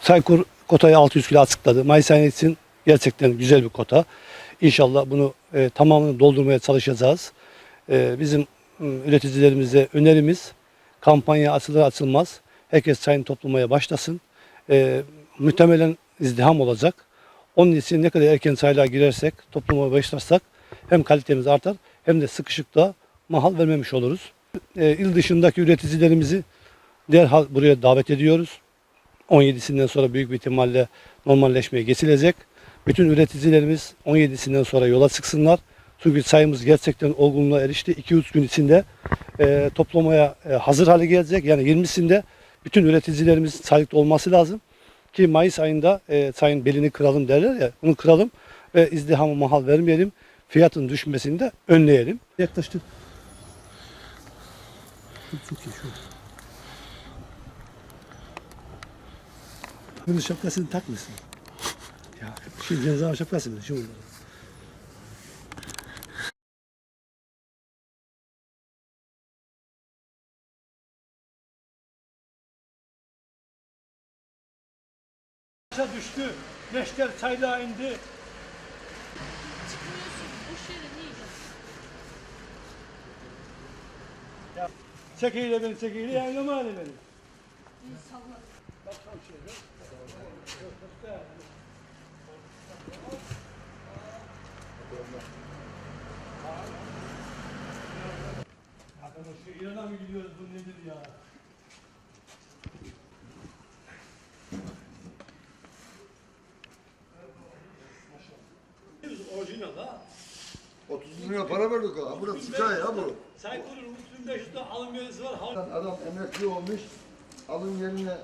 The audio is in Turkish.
Saykur kotayı 600 kilo açıkladı. Mayıs ayı için gerçekten güzel bir kota. İnşallah bunu e, tamamını doldurmaya çalışacağız. E, bizim m, üreticilerimize önerimiz kampanya açılır açılmaz herkes çayını toplamaya başlasın. E, muhtemelen izdiham olacak. Onun için ne kadar erken çaylığa girersek, toplamaya başlarsak hem kalitemiz artar hem de sıkışıkta mahal vermemiş oluruz. E, il dışındaki üreticilerimizi derhal buraya davet ediyoruz. 17'sinden sonra büyük bir ihtimalle normalleşmeye geçilecek. Bütün üreticilerimiz 17'sinden sonra yola çıksınlar. Çünkü sayımız gerçekten olgunluğa erişti. 2-3 gün içinde e, toplamaya e, hazır hale gelecek. Yani 20'sinde bütün üreticilerimiz sayıkta olması lazım. Ki Mayıs ayında e, çayın belini kıralım derler ya. Bunu kıralım ve izdihamı mahal vermeyelim. Fiyatın düşmesini de önleyelim. Yaklaştı. Çok iyi şu. Bunun şapkasını takmasın. Ya şimdi ceza şapkası mı? Şimdi. düştü. Leşker çaylağa indi. Çıkmıyorsun. Boş yere ne yiyeceksin? Çekiyle beni çekiyle yaylama hali beni. İnsanlar. Arkadaş şu İran'a mı gidiyoruz bu nedir ya? Orijinal ha. 30 lira para verdik ha. Burası çay ha bu. Saykur'un 3500'de alım verisi var. Adam emekli olmuş. Alın yerine